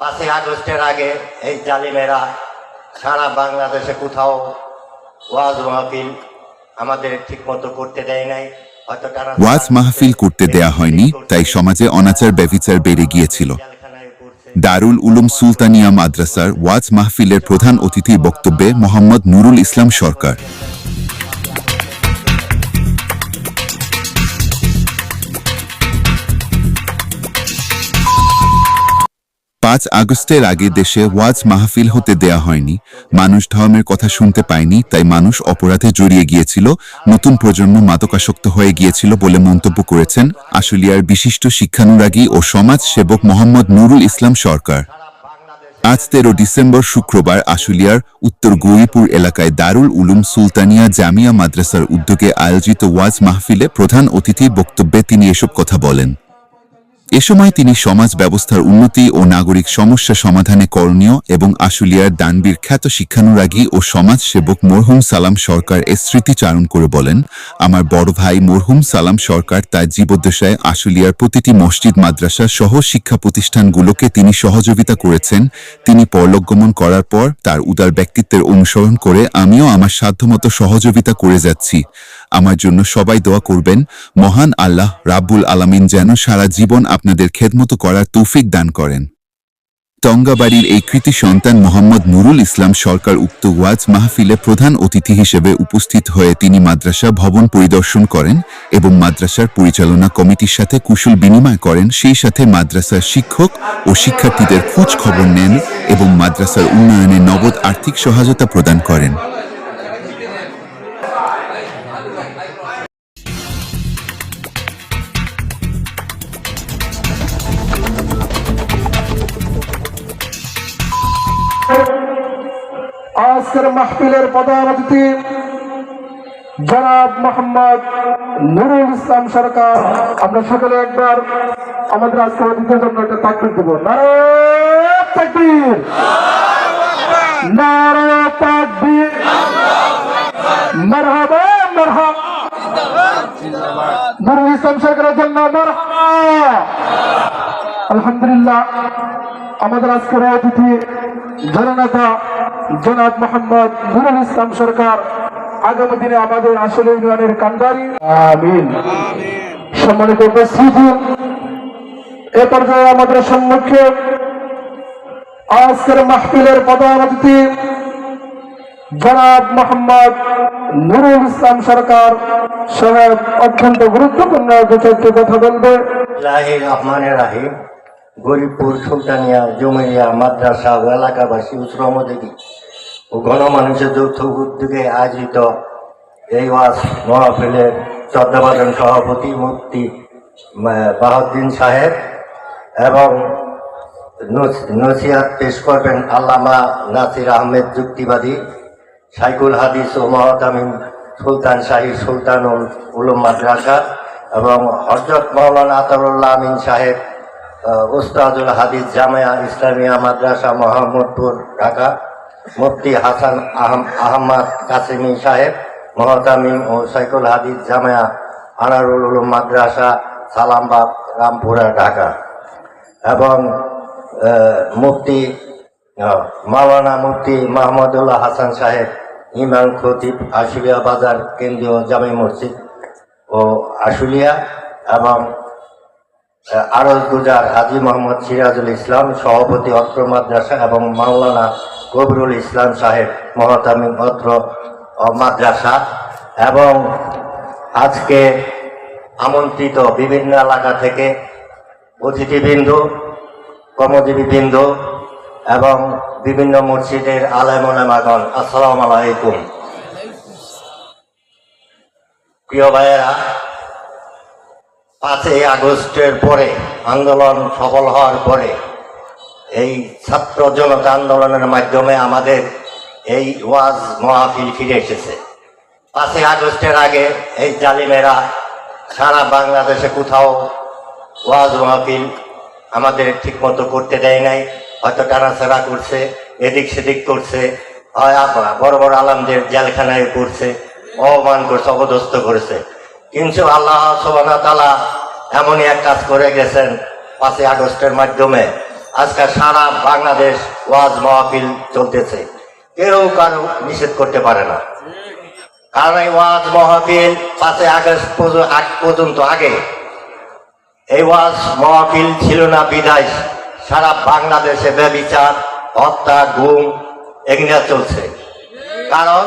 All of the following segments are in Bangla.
পাঁচই আগস্টের আগে এই জালিমেরা সারা বাংলাদেশে কোথাও ওয়াজ মাহফিল আমাদের ঠিক মতো করতে দেয় নাই। ওয়াজ মাহফিল করতে দেয়া হয়নি, তাই সমাজে অনাচার, ব্যভিচার বেড়ে গিয়েছিল। দারুল উলুম সুলতানিয়া মাদ্রাসার ওয়াজ মাহফিলের প্রধান অতিথির বক্তব্যে মোহাম্মদ নুরুল ইসলাম সরকার। পাঁচ আগস্টের আগে দেশে ওয়াজ মাহফিল হতে দেয়া হয়নি। মানুষ ধর্মের কথা শুনতে পায়নি, তাই মানুষ অপরাধে জড়িয়ে গিয়েছিল। নতুন প্রজন্ম মাদকাসক্ত হয়ে গিয়েছিল বলে মন্তব্য করেছেন আশুলিয়ার বিশিষ্ট শিক্ষানুরাগী ও সমাজ সেবক মোহাম্মদ নুরুল ইসলাম সরকার। আজ তেরো ডিসেম্বর শুক্রবার আশুলিয়ার উত্তর গৌরীপুর এলাকায় দারুল উলুম সুলতানিয়া জামিয়া মাদ্রাসার উদ্যোগে আয়োজিত ওয়াজ মাহফিলে প্রধান অতিথি বক্তব্যে তিনি এসব কথা বলেন। এ সময় তিনি সমাজ ব্যবস্থার উন্নতি ও নাগরিক সমস্যা সমাধানে করণীয় এবং আশুলিয়ার দানবীর খ্যাত শিক্ষানুরাগী ও সমাজ সেবক মরহুম সালাম সরকার এর স্মৃতিচারণ করে বলেন, আমার বড় ভাই মরহুম সালাম সরকার তার জীবদ্দশায় আশুলিয়ার প্রতিটি মসজিদ, মাদ্রাসা সহ শিক্ষা প্রতিষ্ঠানগুলোকে তিনি সহযোগিতা করেছেন। তিনি পরলোকগমন করার পর তার উদার ব্যক্তিত্বের অনুসরণ করে আমিও আমার সাধ্যমতো সহযোগিতা করে যাচ্ছি। আমার জন্য সবাই দোয়া করবেন। মহান আল্লাহ রাব্বুল আলামিন যেন সারা জীবন আপনাদের খেদমতো করার তৌফিক দান করেন। টঙ্গাবাড়ির এই কৃতি সন্তান মোহাম্মদ নুরুল ইসলাম সরকার উক্ত ওয়াজ মাহফিলে প্রধান অতিথি হিসেবে উপস্থিত হয়ে তিনি মাদ্রাসা ভবন পরিদর্শন করেন এবং মাদ্রাসার পরিচালনা কমিটির সাথে কুশল বিনিময় করেন। সেই সাথে মাদ্রাসার শিক্ষক ও শিক্ষার্থীদের খোঁজ খবর নেন এবং মাদ্রাসার উন্নয়নে নগদ আর্থিক সহায়তা প্রদান করেন। আজকের মাহফিলের প্রধান অতিথি জনাব মোহাম্মদ নুরুল ইসলাম সরকার। আমরা সকলে একবার আমাদের আজকের অতিথির জন্য একটা তাকবির দেবো। আলহামদুলিল্লাহ, আমাদের আজকের অতিথি জননেতা জনাব মোহাম্মদ নুরুল ইসলাম সরকার, আগামী দিনে আমাদের আসলে ইউনিয়নের কান্দারি আমিন। সম্মানিত উপস্থিতি। এ পর্যায়ে আমাদের সম্মুখে আজকের মাহফিলের প্রধান জনাব মোহাম্মদ নুরুল ইসলাম সরকার, সাহেব অত্যন্ত গুরুত্বপূর্ণ বিষয়টি কথা বলবে। রাহিম। গরিবপুর সুলতানিয়া জমিরিয়া মাদ্রাসা ও এলাকাবাসী উচ্চমদেবী ও গণমানুষের যৌথ উদ্যোগে আয়োজিত এই ওয়াজ মহাফিলের চট্টগ্রাম সভাপতি মুফতি আহ, বাহাউদ্দিন সাহেব এবং নস- নসিহাত পেশ করবেন আল্লামা নাসির আহমেদ যুক্তিবাদী সাইকুল হাদিস ও মহতামিম সুলতান শাহী সুলতান ও উলুম মাদ্রাসা এবং হজরত মৌলানা আতারুল্লাহ আমিন সাহেব আহ, উস্তাদুল হাদিস জামায়া ইসলামিয়া মাদ্রাসা মোহাম্মদপুর ঢাকা। মুফতি হাসান আহম আহমদ কাসিমি সাহেব মহতামিম ও সাইকুল হাদিস জামায়া আনারুল উলুম মাদ্রাসা সালামবাগ রামপুরা ঢাকা। এবং মুফতি মাওলানা মুফতি মাহমুদুল্লাহ হাসান সাহেব ইমাম খতিব আশুলিয়া বাজার কেন্দ্রীয় জামে মসজিদ ও আশুলিয়া এবং আরজ গুজার হাজি মোহাম্মদ সিরাজুল ইসলাম, সভাপতি অত্র মাদ্রাসা এবং মাওলানা কবিরুল ইসলাম সাহেব, মহতামিম অত্র মাদ্রাসা। এবং আজকে আমন্ত্রিত বিভিন্ন এলাকা থেকে অতিথিবৃন্দ, কর্মজীবীবৃন্দ এবং বিভিন্ন মসজিদের আলেমনামাগণ আসসালাম আলাইকুম। প্রিয় ভাইয়েরা পাঁচই আগস্টের পরে আন্দোলন সফল হওয়ার পরে এই ছাত্র জনতা আন্দোলনের মাধ্যমে আমাদের এই ওয়াজ মহাফিল ফিরে এসেছে। পাঁচই আগস্টের আগে এই জালিমেরা সারা বাংলাদেশে কোথাও ওয়াজ মাহফিল আমাদের ঠিক মতো করতে দেয় নাই। হয়তো টানাছাড়া করছে, এদিক সেদিক করছে, হয় বড় বড় আলামদের জেলখানায় করছে অপমান করছে, অপদস্থ করেছে। কিন্তু আল্লাহ সোবানা তালা এমনই এক কাজ করে গেছেন পাঁচই আগস্টের মাধ্যমে। আজকে সারা বাংলাদেশ ওয়াজ মাহফিল চলতেছে। কেউ কারও নিষেধ করতে পারে না। কারণ এই ওয়াজ মাহফিল পাঁচই আগস্ট আগ পর্যন্ত আগে। এই ওয়াজ মাহফিল ছিল না বিদায়। সারা বাংলাদেশে ব্যবিচার হত্যা, গুম এগুলা চলছে। কারণ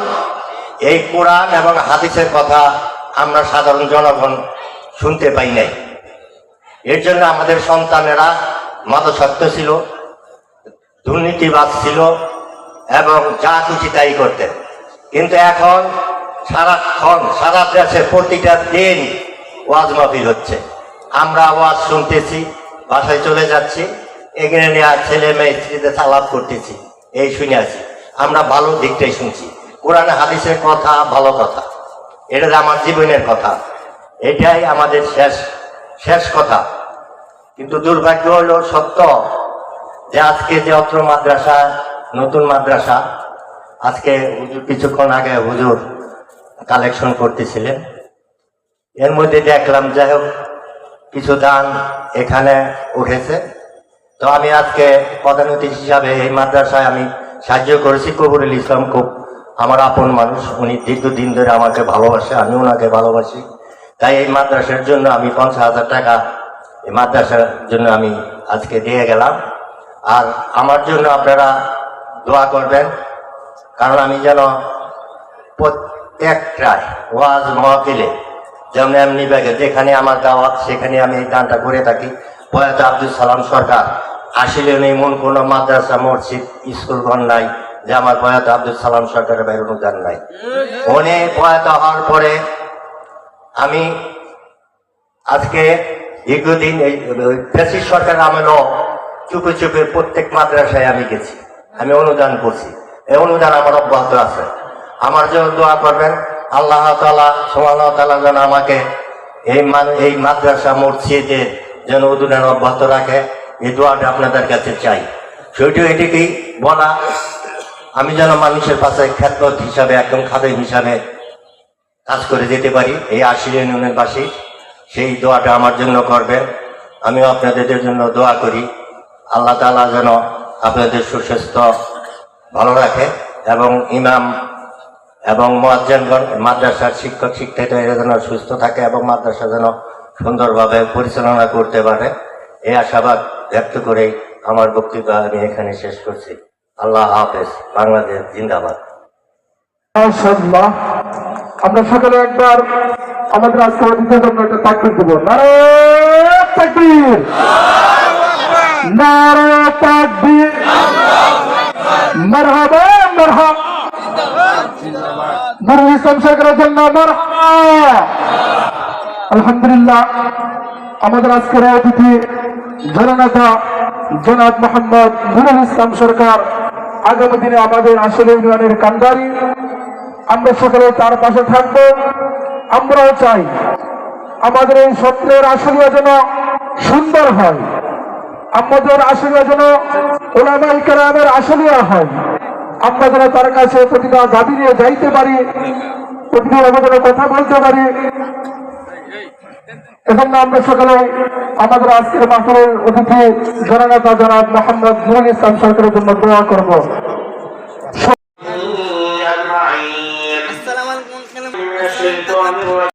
এই কোরআন এবং হাদিসের কথা আমরা সাধারণ জনগণ শুনতে পাই নাই। এর জন্য আমাদের সন্তানেরা মাদসত্ব ছিল, দুর্নীতিবাদ ছিল এবং যা খুশি তাই করতেন। কিন্তু এখন সারাক্ষণ, সারা দেশে প্রতিটা দিন ওয়াজ মাহফিল হচ্ছে। আমরা ওয়াজ শুনতেছি, বাসায় চলে যাচ্ছি এখানে নেওয়া ছেলে মেয়ে স্ত্রীতে সালাদ করতেছি, এই শুনে আছি। আমরা ভালো দিকটাই শুনছি। কোরআনে হাদিসের কথা, ভালো কথা। এটা আমার জীবনের কথা, এটাই আমাদের শেষ শেষ কথা। কিন্তু দুর্ভাগ্য হলো সত্য যে আজকে যে অত্র মাদ্রাসা, নতুন মাদ্রাসা, আজকে কিছুক্ষণ আগে হুজুর কালেকশন করতেছিলেন। এর মধ্যে দেখলাম, যাই হোক, কিছু দান এখানে উঠেছে। তো আমি আজকে অতিথি হিসাবে এই মাদ্রাসায় আমি সাহায্য করেছি কবরুল ইসলাম খুব আমার আপন মানুষ, উনি দীর্ঘদিন ধরে আমাকে ভালোবাসে, আমি ওনাকে ভালোবাসি। তাই এই মাদ্রাসার জন্য আমি পঞ্চাশ হাজার টাকা, এই মাদ্রাসার জন্য আমি আজকে দিয়ে গেলাম। আর আমার জন্য আপনারা দোয়া করবেন, কারণ আমি যেন প্রত্যেকটায় ওয়াজ মহফিলে, যেমন এমনি ব্যাগে, যেখানে আমার দাওয়াত, সেখানে আমি এই গানটা করে থাকি। প্রয়াত আব্দুল সালাম সরকার আসলে মন কোনো মাদ্রাসা, মসজিদ, স্কুল ঘর নাই। যে আমার প্রয়াত আব্দুল সালাম সরকারের বাইরে অনুদান নাই। উনি প্রয়াত হওয়ার পরে আমি আজকে দীর্ঘদিন এই সরকার আমলেও চুপে চুপে প্রত্যেক মাদ্রাসায় আমি গেছি। আমি অনুদান করছি। এই অনুদান আমার অব্যাহত আছে। আমার জন্য দোয়া করবেন। আল্লাহ তালা সোমাল্লাহ তালা যেন আমাকে এই এই মাদ্রাসা মসজিদের যেন অনুদান অব্যাহত রাখে। এই দোয়াটা আপনাদের কাছে চাই। সেটিও এটিকেই বলা আমি যেন মানুষের পাশে খ্যাতমত হিসাবে একদম খাদের হিসাবে কাজ করে যেতে পারি, এই আশির ইউনিয়নের বাসী। সেই দোয়াটা আমার জন্য করবেন। আমিও আপনাদের জন্য দোয়া করি। আল্লাহ তালা যেন আপনাদের সুস্বাস্থ্য ভালো রাখে এবং ইমাম এবং মোয়াজ্জেনগণ, মাদ্রাসার শিক্ষক শিক্ষিকারা যেন সুস্থ থাকে এবং মাদ্রাসা যেন সুন্দরভাবে পরিচালনা করতে পারে। এই আশাবাদ ব্যক্ত করেই আমার বক্তব্য আমি এখানে শেষ করছি। আল্লাহ হাফেজ, বাংলাদেশ জিন্দাবাদ। আমরা সকলে একবার আমাদের আজকে অতিথির জন্য একটা তাকবির দেবো। নারে তাকবীর! নারে তাকবীর! মারহাবা সরকারের জন্য মারহাবা! আলহামদুলিল্লাহ, আমাদের আজকের অতিথি জননেতা জনাব মোহাম্মদ নুরুল ইসলাম সরকার আগামী দিনে আমাদের আসলে ইউনিয়নের কান্দারি। আমরা সকলে তার পাশে থাকব। আমরাও চাই আমাদের এই স্বপ্নের আসলে যেন সুন্দর হয়। আমাদের আসলে যেন ওলামাই কেরামের আসলিয়া হয়। আমরা যেন তার কাছে প্রতিটা দাবি নিয়ে যাইতে পারি, প্রতিটা আমাদের কথা বলতে পারি। এজন্য আমরা সকলে আমাদের আজকের মাহফিলের অতিথি জননেতা জনাব মোহাম্মদ নুরুল ইসলাম সরকারের জন্য দোয়া করবো أجمعين السلام عليكم ورحمة الله الشيطان الرجيم